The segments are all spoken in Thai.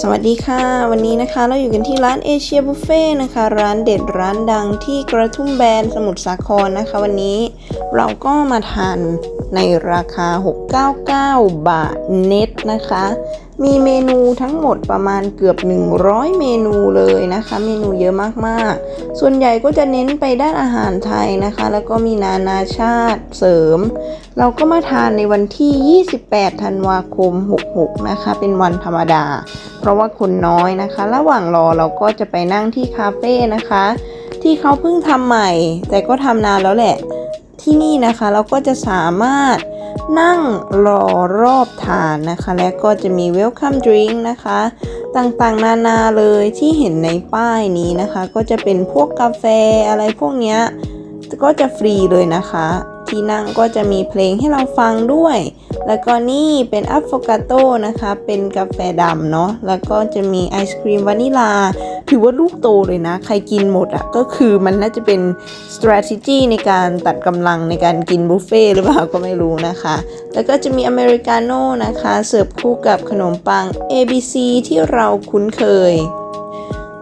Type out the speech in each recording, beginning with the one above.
สวัสดีค่ะ วันนี้นะคะเราอยู่กันที่ร้านเอเชียบุฟเฟ่นะคะ ร้านเด็ดร้านดังที่กระทุ่มแบนสมุทรสาครนะคะ วันนี้เราก็มาทานในราคา 699 บาทเน็ตนะคะ มีเมนูทั้งหมดประมาณเกือบ 100 เมนูเลยนะคะ เมนูเยอะมากๆ ส่วนใหญ่ก็จะเน้นไปด้านอาหารไทยนะคะ แล้วก็มีนานาชาติเสริม เราก็มาทานในวันที่ 28 ธันวาคม 66 นะคะ เป็นวันธรรมดา เพราะว่าคนน้อยนะคะ ระหว่างรอเราก็จะไปนั่งที่คาเฟ่นะคะ ที่เขาเพิ่งทำใหม่ แต่ก็ทำนานแล้วแหละ ที่นี่นะคะเราก็จะสามารถ นั่งรอรอบทานนะคะ และก็จะมี welcome drink นะคะ ต่างๆ นานาเลยที่เห็นในป้ายนี้นะคะ ก็จะเป็นพวกกาแฟอะไรพวกเนี้ยก็จะฟรีเลยนะคะ ที่นั่งก็จะมีเพลงให้เราฟังด้วย แล้วก็นี่เป็นอัฟโฟกาโตนะคะ เป็นกาแฟดำเนาะแล้วก็จะมีไอศครีมวานิลา ถือว่าลูกโตเลยนะ ใครกินหมดอะ่ะก็คือมันน่าจะเป็น strategy ในการตัดกำลังในการกินบุฟเฟ่หรือเปล่าก็ไม่รู้นะคะ แล้วก็จะมีอเมริกาโน่นะคะ เสิร์ฟคู่กับขนมปัง ABC ที่เราคุ้นเคย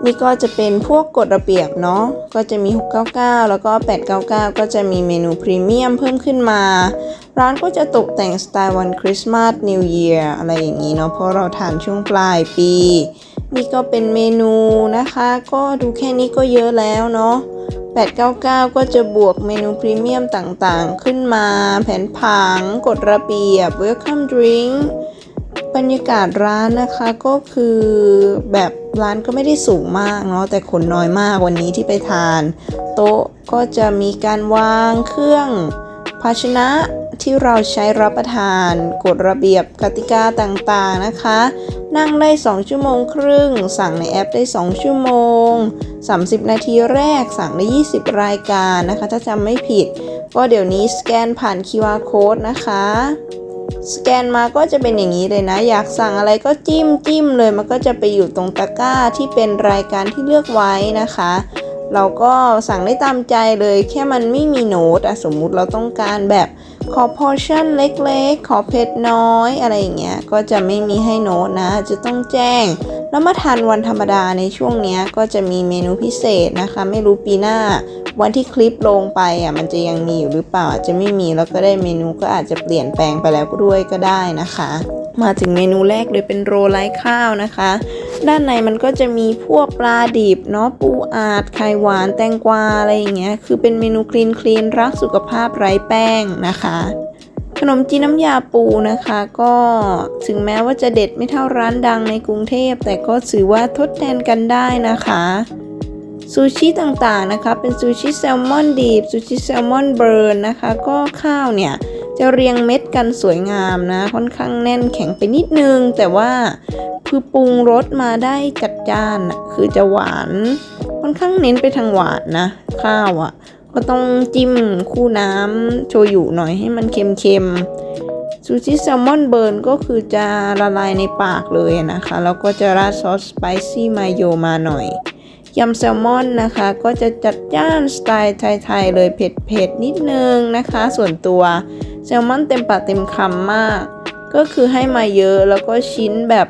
นี่ก็จะเป็นพวกกฎระเบียบเนาะก็จะมี 699 แล้วก็ 899 ก็จะมีเมนูพรีเมียมเพิ่มขึ้นมา ร้านก็จะตกแต่งสไตล์วันคริสต์มาส New Year อะไรอย่างนี้เนาะเพราะเราทานช่วงปลายปี นี่ก็เป็นเมนูนะคะ ก็ดูแค่นี้ก็เยอะแล้วเนาะ899 ก็จะบวกเมนูพรีเมียมต่างๆ ขึ้นมา แผนผังกฎระเบียบ Welcome Drink บรรยากาศร้านนะคะก็คือแบบร้านก็ไม่ได้สูงมากเนาะแต่คนน้อยมากวันนี้ที่ไปทาน โต๊ะก็จะมีการวางเครื่องภาชนะ ที่เราใช้รับประทานกฎระเบียบกติกาต่างๆนะคะ นั่งได้ 2 ชั่วโมงครึ่ง สั่งในแอปได้ 2 ชั่วโมง 30 นาทีแรกสั่งได้ 20 รายการนะคะ ถ้าจำไม่ผิด ก็เดี๋ยวนี้สแกนผ่าน QR code นะคะ สแกนมาก็จะเป็นอย่างนี้เลยนะ อยากสั่งอะไรก็จิ้มจิ้มเลย มันก็จะไปอยู่ตรงตะกร้าที่เป็นรายการที่เลือกไว้นะคะเราก็สั่งได้ตามใจเลยแค่มันไม่มีโน้ตอะสมมุติเราต้องการแบบ ขอพอชั่นเล็กๆ ขอเผ็ดน้อยอะไรอย่างเงี้ย ก็จะไม่มีให้โน้ตนะ จะต้องแจ้ง แล้วมาทานวันธรรมดาในช่วงเนี้ยก็จะมีเมนูพิเศษนะคะ ไม่รู้ปีหน้า วันที่คลิปลงไปอะมันจะยังมีอยู่หรือเปล่าอาจจะไม่มีแล้วก็ได้เมนูก็อาจจะเปลี่ยนแปลงไปแล้วด้วยก็ได้นะคะ มาถึงเมนูแรกเลยเป็นโรลไร้ข้าวนะคะ ด้านในมันก็จะมีพวกปลาดิบเนาะปูอาดไข่หวานแตงกวาอะไรอย่างเงี้ยคือเป็นเมนูคลีนคลีนรักสุขภาพไร้แป้งนะคะ ขนมจีนน้ำยาปูนะคะ ก็ถึงแม้ว่าจะเด็ดไม่เท่าร้านดังในกรุงเทพ แต่ก็ถือว่าทดแทนกันได้นะคะซูชิต่างๆนะคะ เป็นซูชิแซลมอนดิบซูชิแซลมอนเบิร์นนะคะ ก็ข้าวเนี่ยจะเรียงเม็ดกันสวยงามนะ ค่อนข้างแน่นแข็งไปนิดนึง แต่ว่า คือปรุงรสมาได้จัดจ้านอะคือจะหวานค่อนข้างเน้นไปทางหวานนะ ข้าวอะ่ะ ก็ต้องจิ้มคู่น้ำโชยุหน่อยให้มันเค็มๆซูชิแซลมอนเบิร์นก็คือจะละลายในปากเลยนะคะ แล้วก็จะราดซอสสไปซี่มาโยมาหน่อยยำแซลมอนนะคะ ก็จะจัดจ้านสไตล์ไทยๆเลยเผ็ดๆนิดนึงนะคะ ส่วนตัวแซลมอนเต็มปากเต็มคำมาก ก็คือให้มาเยอะแล้วก็ชิ้นแบบ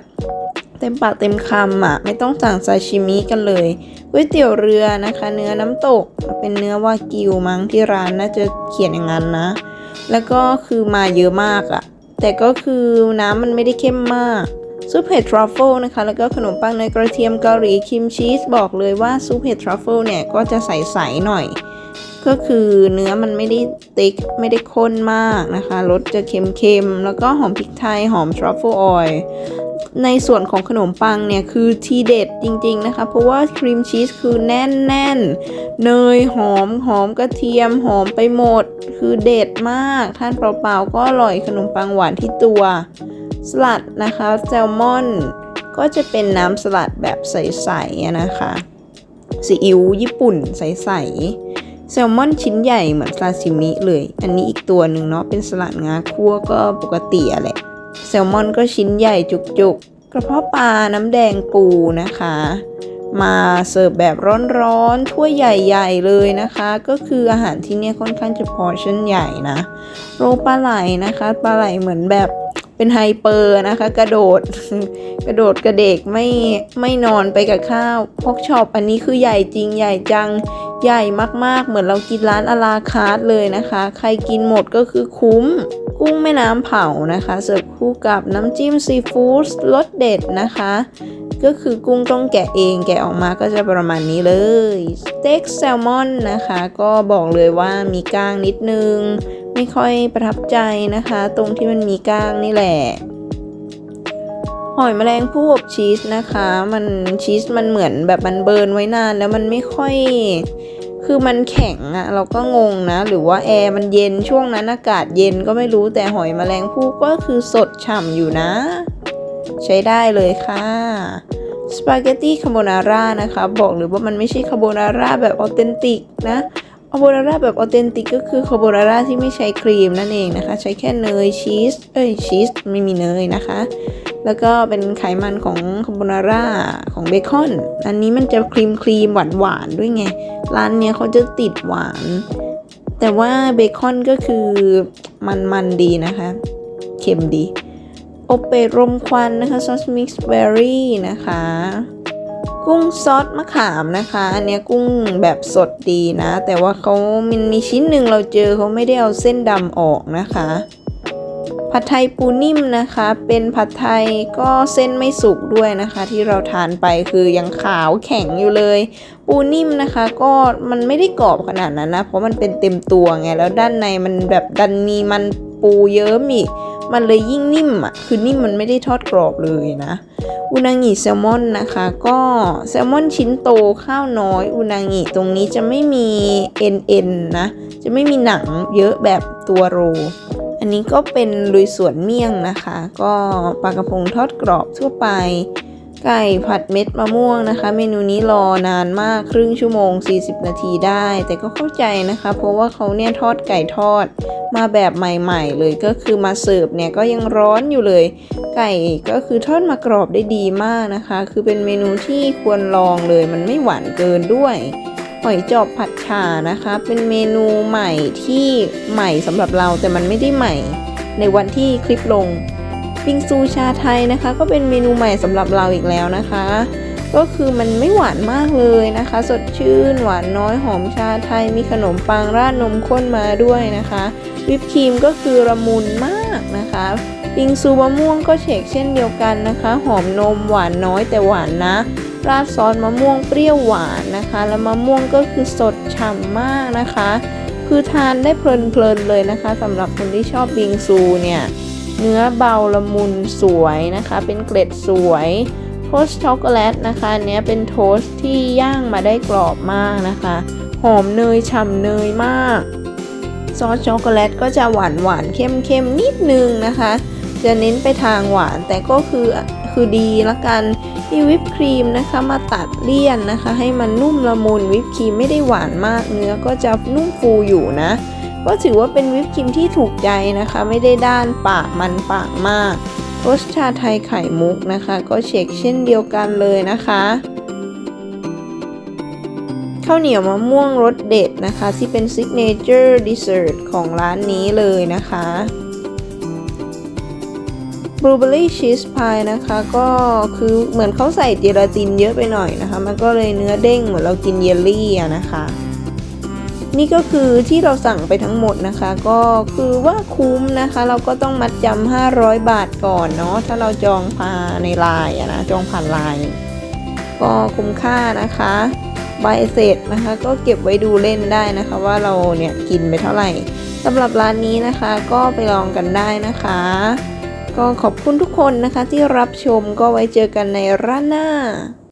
เต็มปากเต็มคำอะไม่ต้องสั่งซาชิมิกันเลยก๋วยเตี๋ยวเรือนะคะ เนื้อน้ำตกเป็นเนื้อวากิวมั้งที่ร้านน่าจะเขียนอย่างนั้นนะ แล้วก็คือมาเยอะมากอะ แต่ก็คือน้ำมันไม่ได้เข้มมากซุปเห็ดทรัฟเฟิลนะคะ แล้วก็ขนมปังเนกระเทียมเกาหลีครีมชีสบอกเลยว่าซุปเห็ดทรัฟเฟิลเนี่ยก็จะใสๆหน่อย ก็คือเนื้อมันไม่ได้ติ๊กไม่ได้ข้นมากนะคะรสจะเค็มๆ แล้วก็หอมพริกไทยหอมทรัฟเฟิลออยล์ ในส่วนของขนมปังเนี่ยคือทีเด็ดจริงๆนะคะ เพราะว่าครีมชีสคือแน่นๆเนยหอมหอมกระเทียมหอมไปหมด คือเด็ดมากท่านเปล่าๆก็อร่อยขนมปังหวานที่ตัว สลัดนะคะแซลมอน ก็จะเป็นน้ำสลัดแบบใสๆนะคะซีอิ๊วญี่ปุ่นใสๆแซลมอนชิ้นใหญ่เหมือนซาซิมิเลย อันนี้อีกตัวหนึ่งเนาะเป็นสลัดงาคั่วก็ปกติอะแหละ แซลมอนก็ชิ้นใหญ่จุกๆ กระเพาะปลาน้ำแดงปูนะคะ มาเสิร์ฟแบบร้อนๆถ้วยใหญ่ๆเลยนะคะ ก็คืออาหารที่เนี่ยค่อนข้างจะพอชั่นใหญ่นะ โรปลาไหลนะคะปลาไหลเหมือนแบบเป็นไฮเปอร์นะคะ กระโดด กระโดดกระเดกไม่ไม่นอนไปกับข้าวพอกช็อปอันนี้คือใหญ่จริงใหญ่จัง ใหญ่มากๆ เหมือนเรากินร้านอลาคาร์ทเลยนะคะ ใครกินหมดก็คือคุ้ม กุ้งแม่น้ำเผานะคะ เสิร์ฟคู่กับน้ำจิ้มซีฟู้ดรสเด็ดนะคะ ก็คือกุ้งต้องแกะเองแกะออกมาก็จะประมาณนี้เลยสเต็กแซลมอนนะคะ ก็บอกเลยว่ามีก้างนิดนึง ไม่ค่อยประทับใจนะคะ ตรงที่มันมีก้างนี่แหละ หอยแมลงภู่อบชีสนะคะ มันชีสมันเหมือนแบบมันเบิร์นไว้นานแล้วมันไม่ค่อย คือมันแข็งอะเราก็งงนะ หรือว่าแอร์มันเย็นช่วงนั้นอากาศเย็นก็ไม่รู้แต่หอยแมลงภู่ก็คือสดฉ่ำอยู่นะ ใช้ได้เลยค่ะสปาเกตตี้คาโบนาร่านะคะ บอกเลยว่ามันไม่ใช่คาโบนาร่าแบบออเทนติกนะ คาโบนาร่าแบบออเทนติกก็คือคาโบนาร่าที่ไม่ใช้ครีมนั่นเองนะคะ ใช้แค่เนยชีสเอ้ยชีสไม่มีเนยนะคะ แล้วก็เป็นไขมันของคาโบนาร่าของเบคอน อันนี้มันจะครีมครีมหวานหวานด้วยไง ร้านเนี้ยเขาจะติดหวาน แต่ว่าเบคอนก็คือมันมันดีนะคะ เค็มดี โอเปรมควันนะคะซอสมิกซ์เบอร์รี่นะคะ กุ้งซอสมะขามนะคะ อันนี้กุ้งแบบสดดีนะ แต่ว่าเขามันมีชิ้นหนึ่งเราเจอเขาไม่ได้เอาเส้นดำออกนะคะ ผัดไทยปูนิ่มนะคะ เป็นผัดไทยก็เส้นไม่สุกด้วยนะคะ ที่เราทานไปคือยังขาวแข็งอยู่เลย ปูนิ่มนะคะ ก็มันไม่ได้กรอบขนาดนั้นนะ เพราะมันเป็นเต็มตัวไงแล้วด้านในมันแบบดันมีมัน ปูเยิ้มอีกมันเลยยิ่งนิ่มอะ คือนิ่มมันไม่ได้ทอดกรอบเลยนะ อุนางิแซลมอนนะคะ ก็แซลมอนชิ้นโตข้าวน้อย อุนางิตรงนี้จะไม่มีเอ็นเอ็นนะ จะไม่มีหนังเยอะแบบตัวโร อันนี้ก็เป็นลุยสวนเมี่ยงนะคะ ก็ปลากระพงทอดกรอบทั่วไป ไก่ผัดเม็ดมะม่วงนะคะ เมนูนี้รอนานมากครึ่งชั่วโมง 40 นาทีได้ แต่ก็เข้าใจนะคะ เพราะว่าเขาเนี่ยทอดไก่ทอด มาแบบใหม่ๆ เลยก็คือมาเสิร์ฟเนี่ยก็ยังร้อนอยู่เลย ไก่ก็คือทอดมากรอบได้ดีมากนะคะ คือเป็นเมนูที่ควรลองเลยมันไม่หวานเกินด้วยหอยจอบผัดฉ่านะคะ เป็นเมนูใหม่ที่ใหม่สำหรับเราแต่มันไม่ได้ใหม่ ในวันที่คลิปลง ปิงซูชาไทยนะคะ ก็เป็นเมนูใหม่สำหรับเราอีกแล้วนะคะ ก็คือมันไม่หวานมากเลยนะคะ สดชื่นหวานน้อยหอมชาไทย มีขนมปังราดนมข้นมาด้วยนะคะ วิปครีมก็คือละมุนมากนะคะปิงซูมะม่วงก็เฉกเช่นเดียวกันนะคะ หอมนมหวานน้อยแต่หวานนะราดซอสมะม่วงเปรี้ยวหวานนะคะ แล้วมะม่วงก็คือสดฉ่ำมากนะคะ คือทานได้เพลินๆเลยนะคะสำหรับคนที่ชอบบิงซูเนี่ย เนื้อเบาละมุนสวยนะคะ เป็นเกล็ดสวย โทสช็อกโกแลตนะคะอันเนี้ยเป็นโทสที่ย่างมาได้กรอบมากนะคะ หอมเนยฉ่ำเนยมาก ซอสช็อกโกแลตก็จะหวานหวานเข้มเข้มนิดนึงนะคะ จะเน้นไปทางหวานแต่ก็คือคือดีละกันมีวิปครีมนะคะมาตัดเลี่ยนนะคะ ให้มันนุ่มละมุนวิปครีมไม่ได้หวานมากเนื้อก็จะนุ่มฟูอยู่นะ ก็ถือว่าเป็นวิปครีมที่ถูกใจนะคะ ไม่ได้ด้านปากมันปากมากรสชาไทยไข่มุกนะคะ ก็เช็คเช่นเดียวกันเลยนะคะข้าวเหนียวมะม่วงรสเด็ดนะคะ ที่เป็นซิกเนเจอร์ดิเซอร์ตของร้านนี้เลยนะคะบลูเบอรี่ชีสพายนะคะ ก็คือเหมือนเขาใส่เจลาตินเยอะไปหน่อยนะคะ มันก็เลยเนื้อเด้งเหมือนเรากินเยลลี่อะนะคะ นี่ก็คือที่เราสั่งไปทั้งหมดนะคะ ก็คือว่าคุ้มนะคะ เราก็ต้องมัดจำ500 บาทก่อนเนาะถ้าเราจองผ่านในไลน์นะจองผ่านไลน์ก็คุ้มค่านะคะใบเสร็จนะคะ ก็เก็บไว้ดูเล่นได้นะคะ ว่าเราเนี่ยกินไปเท่าไหร่สำหรับร้านนี้นะคะ ก็ไปลองกันได้นะคะ ก็ขอบคุณทุกคนนะคะที่รับชมก็ไว้เจอกันในร้านหน้า